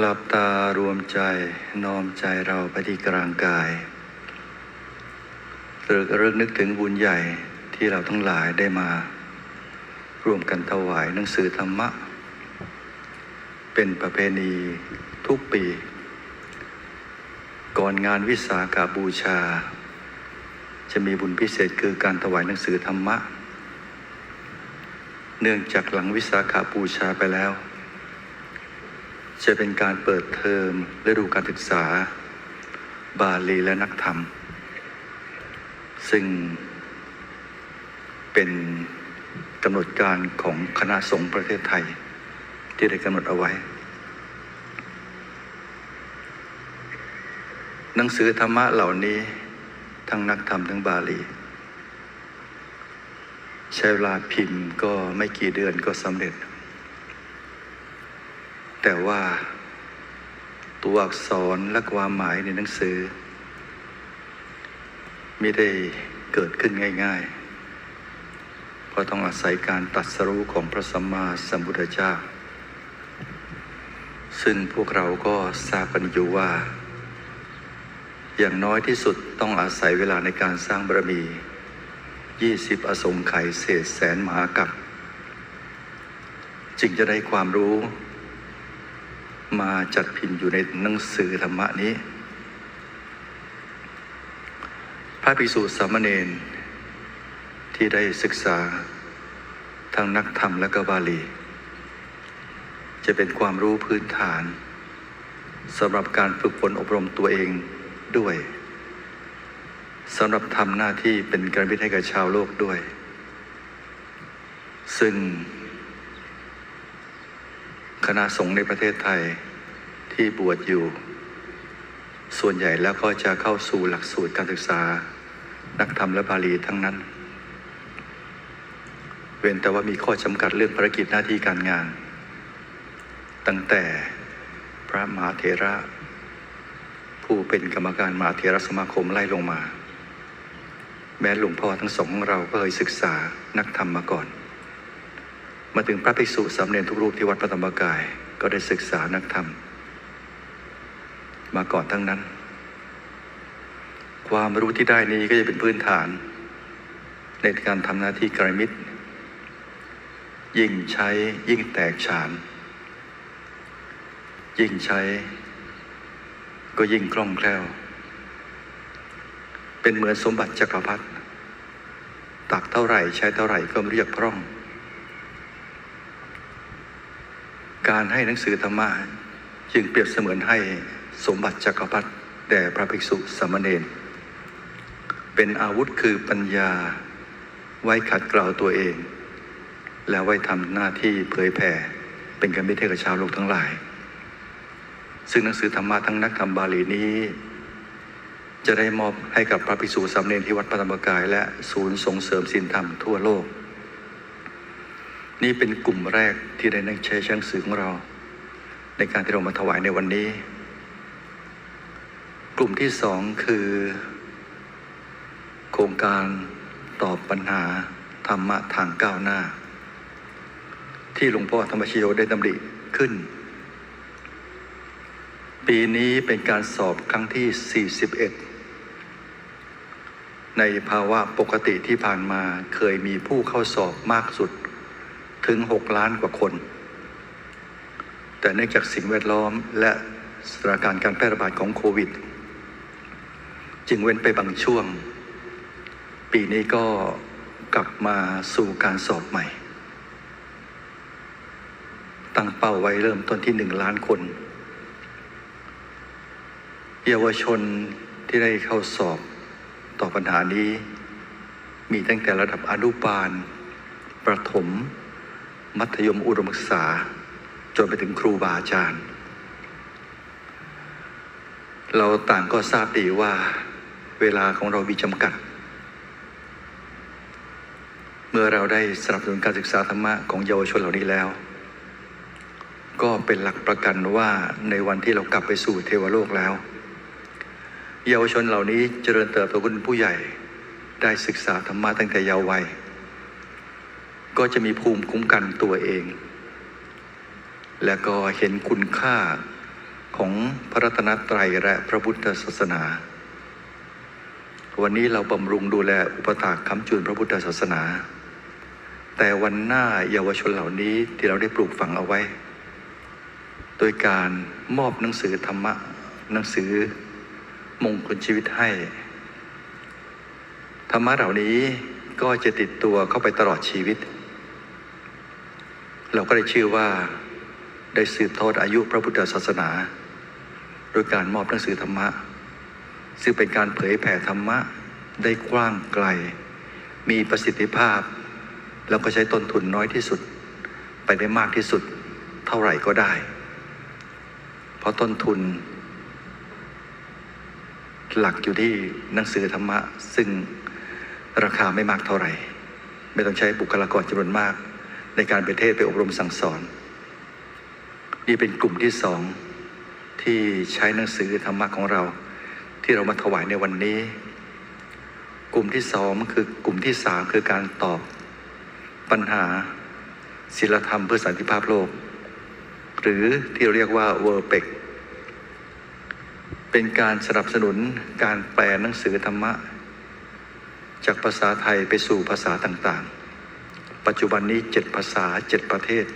หลับตารวมใจน้อมใจเราไปที่กลางกายตรึกเรื่องนึกถึงบุญใหญ่ที่เราทั้งหลายได้มา ร่วมกันถวายหนังสือธรรมะ เป็นประเพณีทุกปี ก่อนงานวิสาขาบูชา จะมีบุญพิเศษคือการถวายหนังสือธรรมะ เนื่องจากหลังวิสาขาบูชาไปแล้ว จะเป็นการเปิดเทอมฤดูการศึกษา บาลีและนักธรรม ซึ่งเป็นกำหนดการของคณะสงฆ์ประเทศไทย ที่ได้กำหนดเอาไว้ หนังสือธรรมะเหล่านี้ทั้งนักธรรมทั้งบาลี ใช้เวลาพิมพ์ก็ไม่กี่เดือนก็สำเร็จ แต่ว่า ตัวอักษรและความหมายในหนังสือ ไม่ได้เกิดขึ้นง่าย ๆ เพราะต้องอาศัยการตัดสรู้ของพระสัมมาสัมพุทธเจ้า ซึ่งพวกเราก็ทราบกันอยู่ว่า อย่างน้อยที่สุดต้องอาศัยเวลาในการสร้างบารมี 20 อสงไขยเศษแสนมหากับจึงจะได้ความรู้ มาจัดพิมพ์อยู่ในหนังสือธรรมะนี้ พระภิกษุสามเณรที่ได้ศึกษาทางนักธรรมและก็บาลี จะเป็นความรู้พื้นฐานสำหรับการฝึกฝนอบรมตัวเองด้วยสำหรับทำหน้าที่เป็นการวิทย์ให้กับชาวโลกด้วย ซึ่ง คณะสงฆ์ในประเทศไทยที่บวชอยู่ ส่วนใหญ่แล้วก็จะเข้าสู่หลักสูตรการศึกษา นักธรรมและบาลีทั้งนั้น เว้นแต่ว่ามีข้อจำกัดเรื่องภารกิจหน้าที่การงาน ตั้งแต่พระมหาเถระ ผู้เป็นกรรมการมหาเถรสมาคมไล่ลงมา แม้หลวงพ่อทั้งสองของเราก็เคยศึกษานักธรรมมาก่อน มาถึงพระภิกษุสามเณรทุกรูปที่วัดพระธรรมกาย ก็ได้ศึกษานักธรรม มาก่อนทั้งนั้น ความรู้ที่ได้นี้ก็จะเป็นพื้นฐาน ในการทำหน้าที่กรมิตร ยิ่งใช้ยิ่งแตกฉาน ยิ่งใช้ ก็ยิ่งคล่องแคล่ว เป็นเหมือนสมบัติจักรพรรดิตักเท่าไหร่ใช้เท่าไหร่ก็ไม่เรียกพร่อง การให้หนังสือธรรมะจึงเปรียบเสมือนให้สมบัติจักรพรรดิแด่พระภิกษุสามเณรเป็นอาวุธคือปัญญาไว้ขัดเกลาตัวเอง และไว้ทำหน้าที่เผยแผ่ เป็นการมิเทศกับชาวโลกทั้งหลาย ซึ่งหนังสือธรรมะทั้งนักธรรมบาลีนี้ จะได้มอบให้กับพระภิกษุสามเณรที่วัดพระธรรมกาย และศูนย์ส่งเสริมศีลธรรมทั่วโลก นี่เป็นกลุ่มแรกที่ได้นักใช้หนังสือของเรา ในการที่เรามาถวายในวันนี้ กลุ่มที่สองคือ โครงการตอบปัญหาธรรมะทางก้าวหน้า ที่หลวงพ่อธรรมชโยได้ดำริขึ้น ปีนี้เป็นการสอบครั้งที่ 41ในภาวะปกติที่ผ่านมาเคยมีผู้เข้าสอบมากสุด ถึง 6 ล้านกว่าคน แต่เนื่องจากสิ่งแวดล้อมและสถานการณ์การแพร่ระบาดของโควิด จึงเว้นไปบางช่วง ปีนี้ก็กลับมาสู่การสอบใหม่ ตั้งเป้าไว้เริ่มต้นที่หนึ่งล้านคน เยาวชนที่ได้เข้าสอบต่อปัญหานี้ มีตั้งแต่ระดับอนุบาล ประถม มัธยมอุดมศึกษา จนไปถึงครูบาอาจารย์ เราต่างก็ทราบดีว่าเวลาของเรามีจำกัด เมื่อเราได้สนับสนุนการศึกษาธรรมะของเยาวชนเหล่านี้แล้ว ก็เป็นหลักประกันว่าในวันที่เรากลับไปสู่เทวโลกแล้ว เยาวชนเหล่านี้เจริญเติบโตขึ้นเป็นผู้ใหญ่ได้ศึกษาธรรมะตั้งแต่เยาว์วัย ก็จะมีภูมิคุ้มกันตัวเอง และก็เห็นคุณค่าของพระรัตนตรัยและพระพุทธศาสนา วันนี้เราบำรุงดูแลอุปถากค้ำจุนพระพุทธศาสนา แต่วันหน้าเยาวชนเหล่านี้ที่เราได้ปลูกฝังเอาไว้ โดยการมอบหนังสือธรรมะหนังสือมงคลชีวิตให้ ธรรมะเหล่านี้ก็จะติดตัวเข้าไปตลอดชีวิต เราก็ได้ชื่อว่าได้สืบทอดอายุพระพุทธศาสนา โดยการมอบหนังสือธรรมะ ซึ่งเป็นการเผยแผ่ธรรมะได้กว้างไกล มีประสิทธิภาพ แล้วก็ใช้ต้นทุนน้อยที่สุด ไปได้มากที่สุดเท่าไหร่ก็ได้ เพราะต้นทุน หลักอยู่ที่หนังสือธรรมะ ซึ่งราคาไม่มากเท่าไหร่ ไม่ต้องใช้บุคลากรจำนวนมาก ในการไปเทศไปอบรมสั่งสอน นี่เป็นกลุ่มที่สองที่ใช้หนังสือธรรมะของเรา ที่เรามาถวายในวันนี้ กลุ่มที่สองคือกลุ่มที่สามคือการตอบปัญหาศิลธรรมเพื่อสันติภาพโลก หรือที่เราเรียกว่า World p e c เป็นการสนับสนุนการแปลหนังสือธรรมะ จากภาษาไทยไปสู่ภาษาต่างๆ ปัจจุบันนี้เจ็ดภาษาเจ็ดประเทศ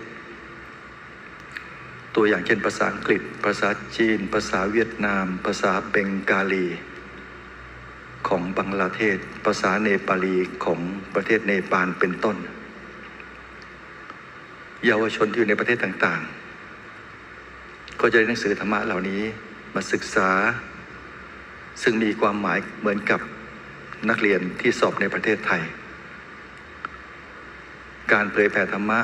ตัวอย่างเช่นภาษาอังกฤษ ภาษาจีน ภาษาเวียดนาม ภาษาเบงกาลี ของบังกลาเทศ ภาษาเนปาลีของประเทศเนปาลเป็นต้น เยาวชนที่อยู่ในประเทศต่างๆ ก็จะได้หนังสือธรรมะเหล่านี้มาศึกษา ซึ่งมีความหมายเหมือนกับนักเรียนที่สอบในประเทศไทย การเผยแผ่ธรรมะ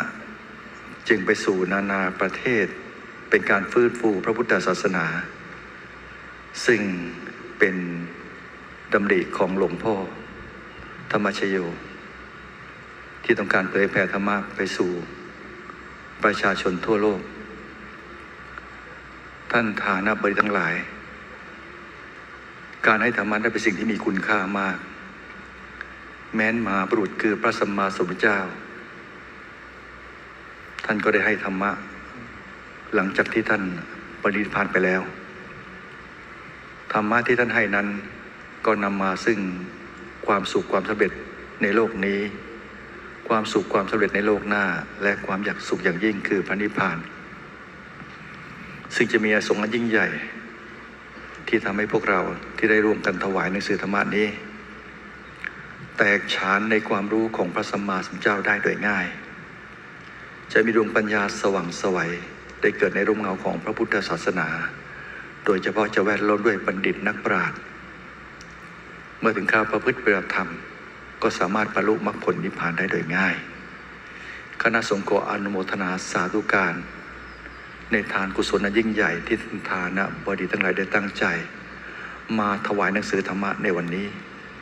จึงไปสู่นานาประเทศ เป็นการฟื้นฟูพระพุทธศาสนา ซึ่งเป็นดำริของหลวงพ่อ ธรรมชโย ที่ต้องการเผยแผ่ธรรมะไปสู่ ประชาชนทั่วโลก ท่านฐานะบริทั้งหลาย การให้ธรรมะได้เป็นสิ่งที่มีคุณค่ามาก แม้นมาบุรุษคือพระสัมมาสัมพุทธเจ้า ท่านก็ได้ให้ธรรมะ หลังจากที่ท่านปรินิพานไปแล้ว ธรรมะที่ท่านให้นั้นก็นำมาซึ่งความสุขความสำเร็จในโลกนี้ ความสุขความสำเร็จในโลกหน้า และความอยากสุขอย่างยิ่งคือพระนิพพาน ซึ่งจะมีอสงส์อันยิ่งใหญ่ ที่ทำให้พวกเราที่ได้ร่วมกันถวายหนังสือธรรมะนี้ แตกฉานในความรู้ของพระสัมมาสัมพุทธเจ้าได้โดยง่าย จะมีดวงปัญญาสว่างไสวัยได้เกิดในร่มเงาของพระพุทธศาสนา โดยเฉพาะจะแวดล้อมด้วยบัณฑิตนักปราชญ์เมื่อถึงคราวประพฤติปฏิบัติธรรม ก็สามารถบรรลุมรรคผลนิพพานได้โดยง่าย คณะสงฆ์ออนุโมทนาสาธุการ ในทานกุศลอันยิ่งใหญ่ที่ท่านทานะบดีทั้งหลายได้ตั้งใจ มาถวายหนังสือธรรมะในวันนี้